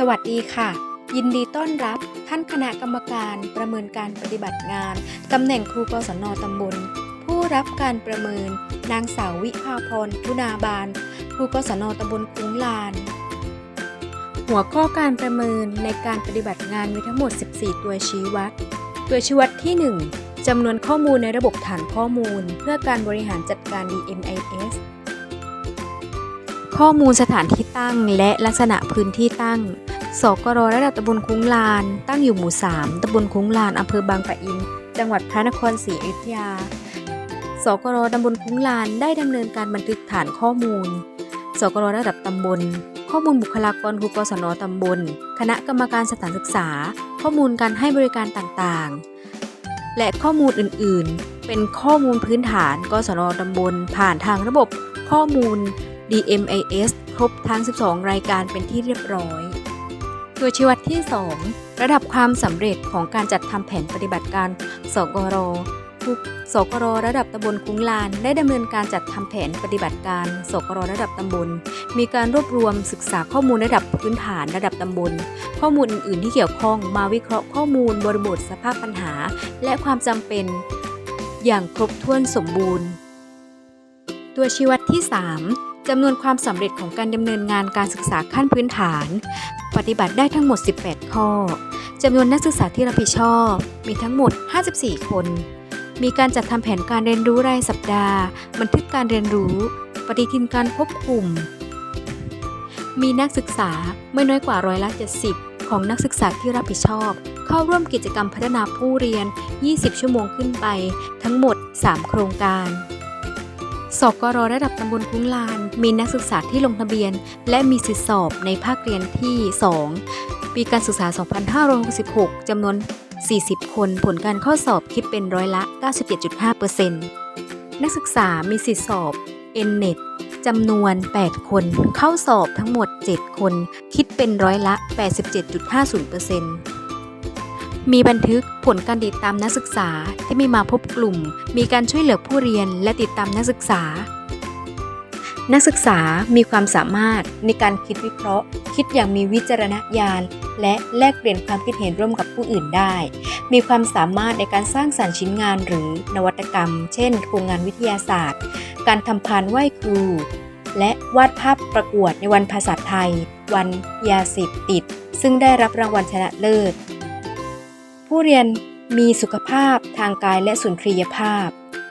สวัสดีค่ะ ยินดีต้อนรับท่านคณะกรรมการประเมินการปฏิบัติงานตำแหน่งครูกศนตำบล ผู้รับการประเมิน นางสาววิภาพรทุนาบาลครูกศนตำบลคุ้งลาน หัวข้อการประเมินในการปฏิบัติงานมีทั้งหมด 14 ตัวชี้วัด ตัวชี้วัดที่ 1จำนวนข้อมูลในระบบฐานข้อมูล เพื่อการบริหารจัดการ DMIS ข้อมูลสถานที่ตั้งและลักษณะพื้นที่ตั้ง สกรระดับตำบลคุ้งลาน ตั้งอยู่หมู่ 3ตำบลคุ้งลานอำเภอบางปะอิน จังหวัดพระนครศรีอยุธยา สกรตำบลคุ้งลานได้ดำเนินการบันทึกฐานข้อมูล สกรระดับตำบล ข้อมูลบุคลากรครูกศนตำบล คณะกรรมการสถานศึกษา ข้อมูลการให้บริการต่างๆ และข้อมูลอื่นๆ เป็นข้อมูลพื้นฐานกศนตำบล ผ่านทางระบบข้อมูล DMIS ครบทั้ง 12 รายการเป็นที่เรียบร้อย ตัวชี้วัดที่ 2 ระดับความสำเร็จของการจัดทำแผนปฏิบัติการสกรทุกสกรระดับตำบลคุ้งลาน ได้ดำเนินการจัดทำแผนปฏิบัติการสกรระดับตำบล มีการรวบรวมศึกษาข้อมูลระดับพื้นฐานระดับตำบล ข้อมูลอื่น ๆ ที่เกี่ยวข้องมาวิเคราะห์ข้อมูลบริบทสภาพปัญหา และความจำเป็น อย่างครบถ้วนสมบูรณ์ ตัวชี้วัดที่ 3 จำนวนความสำเร็จของการดำเนินงานการศึกษาขั้นพื้นฐาน ปฏิบัติได้ทั้งหมด 18 ข้อจำนวนนักศึกษาที่รับผิดชอบ มีทั้งหมด 54 คน มีการจัดทำแผนการเรียนรู้รายสัปดาห์ บันทึกการเรียนรู้ ปฏิทินการพบกลุ่ม มีนักศึกษาไม่น้อยกว่าร้อยละ 70 ของนักศึกษาที่รับผิดชอบ เข้าร่วมกิจกรรมพัฒนาผู้เรียน 20 ชั่วโมงขึ้นไป ทั้งหมด 3 โครงการ สกรระดับตำบลคุ้งลาน มีนักศึกษาที่ลงทะเบียน และมีสิทธิสอบในภาคเรียนที่ 2 ปีการศึกษา 2566จำนวน 40 คน ผลการข้อสอบคิดเป็นร้อยละ 97.5%นักศึกษามีสิทธิสอบ NNET จำนวน 8 คน เข้าสอบทั้งหมด 7 คน คิดเป็นร้อยละ 87.50% มีบันทึกผลการติดตามนักศึกษาที่ไม่มาพบกลุ่ม มีการช่วยเหลือผู้เรียนและติดตามนักศึกษา นักศึกษามีความสามารถในการคิดวิเคราะห์ คิดอย่างมีวิจารณญาณ และแลกเปลี่ยนความคิดเห็นร่วมกับผู้อื่นได้ มีความสามารถในการสร้างสรรค์ชิ้นงานหรือนวัตกรรม เช่นโครงงานวิทยาศาสตร์ การทำพานไหว้ครู และวาดภาพประกวดในวันภาษาไทย วันยาเสพติด ซึ่งได้รับรางวัลชนะเลิศ ผู้เรียนมีสุขภาพทางกายและสุนทรียภาพ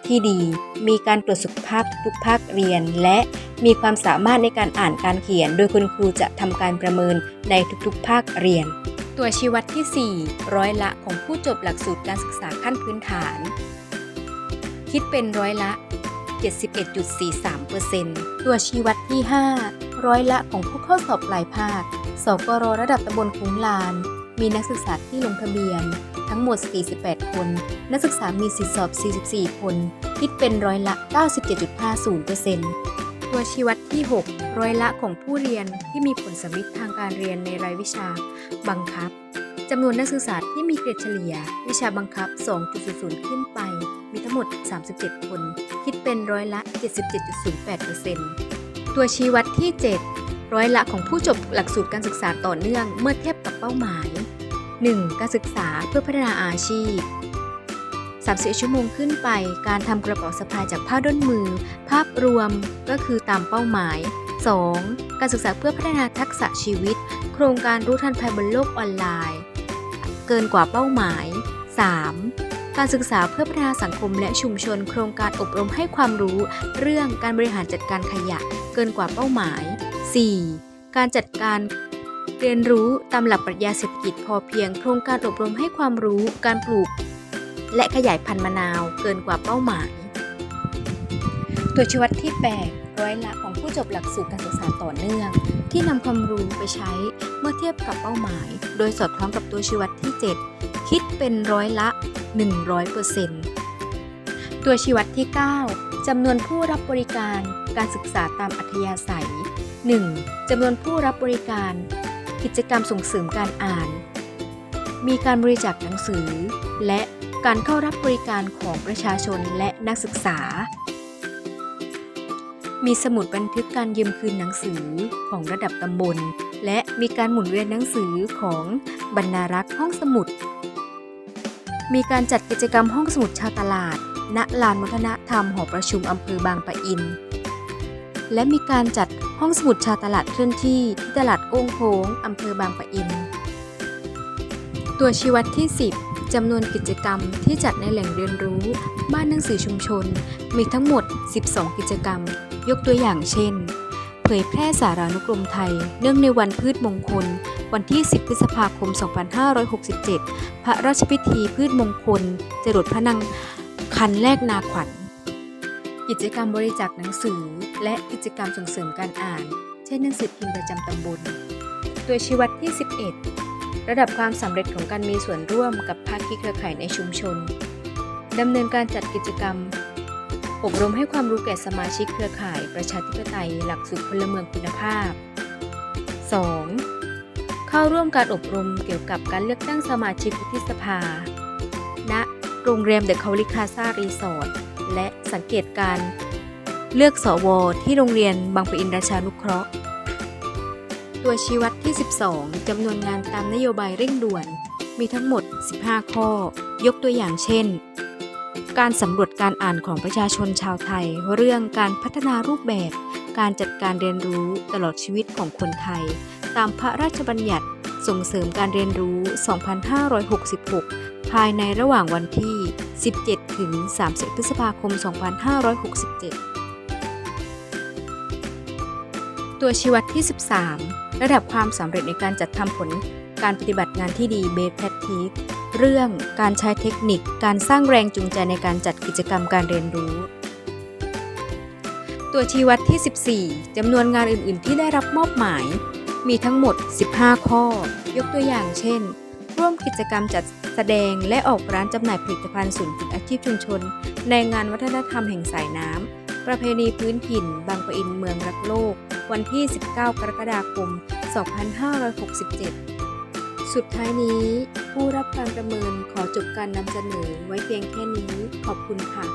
ที่ดี มีการตรวจสุขภาพทุกภาคเรียน และมีความสามารถในการอ่านการเขียน โดยคุณครูจะทำการประเมินในทุกๆ ภาคเรียน ตัวชี้วัดที่ 4 ร้อยละของผู้จบหลักสูตรการศึกษาขั้นพื้นฐาน คิดเป็นร้อยละ 71.43%ตัวชี้วัดที่ 5 ร้อยละของผู้เข้าสอบปลายภาคสกรระดับตำบลคุ้งลาน มีนักศึกษาที่ลงทะเบียน ทั้งหมด 48 คน นักศึกษามีสิทธิสอบ 44 คน คิดเป็นร้อยละ 97.50%ตัวชี้วัดที่ 6 ร้อยละของผู้เรียนที่มีผลสำลิดทางการเรียนในรายวิชา บังคับจำนวนนักศึกษาที่มีเกรดเฉลี่ย วิชาบังคับ 2.00 ขึ้นไป มีทั้งหมด 37 คน คิดเป็นร้อยละ 77.08%ตัวชี้วัดที่ 7 ร้อยละของผู้จบหลักสูตรการศึกษาต่อเนื่องเมื่อเทียบกับเป้าหมาย 1. การศึกษาเพื่อพัฒนาอาชีพ30ชั่วโมงขึ้นไป การทำกระเป๋าสะพายจากผ้าด้นมือ ภาพรวมก็คือตามเป้าหมาย 2. การศึกษาเพื่อพัฒนาทักษะชีวิต โครงการรู้ทันภัยบนโลกออนไลน์ เกินกว่าเป้าหมาย 3. การศึกษาเพื่อพัฒนาสังคมและชุมชน โครงการอบรมให้ความรู้ เรื่องการบริหารจัดการขยะ เกินกว่าเป้าหมาย 4. การจัดการเรียนรู้ตามหลักปรัชญาเศรษฐกิจพอเพียง โครงการอบรมให้ความรู้การปลูก และขยายพันธุ์มะนาวเกินกว่าเป้าหมาย ตัวชี้วัดที่ 8 ร้อยละของผู้จบหลักสูตรการศึกษาต่อเนื่อง ที่นำความรู้ไปใช้เมื่อเทียบกับเป้าหมาย โดยสอดคล้องกับตัวชี้วัดที่ 7 คิดเป็นร้อยละ 100%ตัวชี้วัดที่ 9จำนวนผู้รับบริการการศึกษาตามอัธยาศัย 1. จำนวนผู้รับบริการ กิจกรรมส่งเสริมการอ่าน มีการบริจาคหนังสือ และการเข้ารับบริการของประชาชนและนักศึกษา มีสมุดบันทึกการยืมคืนหนังสือของระดับตำบล และมีการหมุนเวียนหนังสือของบรรณารักษ์ห้องสมุด มีการจัดกิจกรรมห้องสมุดชาวตลาด ณลานวัฒนธรรมหอประชุมอำเภอบางปะอิน และมีการจัดห้องสมุดชาตลาดเคลื่อนที่ที่ตลาดโก้งโค้งอำเภอบางปะอิน ตัวชีวัดที่ 10 จำนวนกิจกรรมที่จัดในแหล่งเรียนรู้ บ้านหนังสือชุมชน มีทั้งหมด 12 กิจกรรม ยกตัวอย่างเช่น เผยแพร่สารานุกรมไทย เนื่องในวันพืชมงคล วันที่ 10 พฤษภาคม 2567 พระราชพิธีพืชมงคลจรดพระนางคันแรกนาขวัญ กิจกรรมบริจาคหนังสือ และกิจกรรมส่งเสริมการอ่าน เช่นหนังสือพิมพ์ประจำตำบล ตัวชี้วัดที่ 11 ระดับความสำเร็จของการมีส่วนร่วมกับภาคีเครือข่ายในชุมชนดำเนินการจัดกิจกรรม อบรมให้ความรู้แก่สมาชิกเครือข่ายประชาธิปไตยหลักสูตรพลเมืองคุณภาพ 2. เข้าร่วมการอบรมเกี่ยวกับการเลือกตั้งสมาชิกวุฒิสภา ณ โรงแรมเดอะคาลิคาซารีสอร์ท และสังเกตการเลือกสอวอที่โรงเรียนบางปะอินราชานุเคราะห์ ตัวชี้วัดที่ 12 จำนวนงานตามนโยบายเร่งด่วน มีทั้งหมด 15 ข้อ ยกตัวอย่างเช่น การสำรวจการอ่านของประชาชนชาวไทย เรื่องการพัฒนารูปแบบ การจัดการเรียนรู้ตลอดชีวิตของคนไทย ตามพระราชบัญญัติส่งเสริมการเรียนรู้ 2566 ภายในระหว่างวันที่ 17 ถึง 30 พฤษภาคม 2567 ตัวชี้วัดที่ 13 ระดับความสำเร็จในการจัดทำผลการปฏิบัติงานที่ดี Best Practice เรื่องการใช้เทคนิคการสร้างแรงจูงใจในการจัดกิจกรรมการเรียนรู้ ตัวชี้วัดที่ 14 จำนวนงานอื่น ๆ ที่ได้รับมอบหมาย มีทั้งหมด 15 ข้อ ยกตัวอย่างเช่น ร่วมกิจกรรมจัดแสดงและออกร้านจำหน่ายผลิตภัณฑ์ศูนย์ฝึกอาชีพชุมชน ในงานวัฒนธรรมแห่งสายน้ำ ประเพณีพื้นถิ่น บางปะอินเมืองรักโลก วันที่ 19 กรกฎาคม 2567 สุดท้ายนี้ผู้รับการประเมินขอจบการนำเสนอไว้เพียงแค่นี้ ขอบคุณค่ะ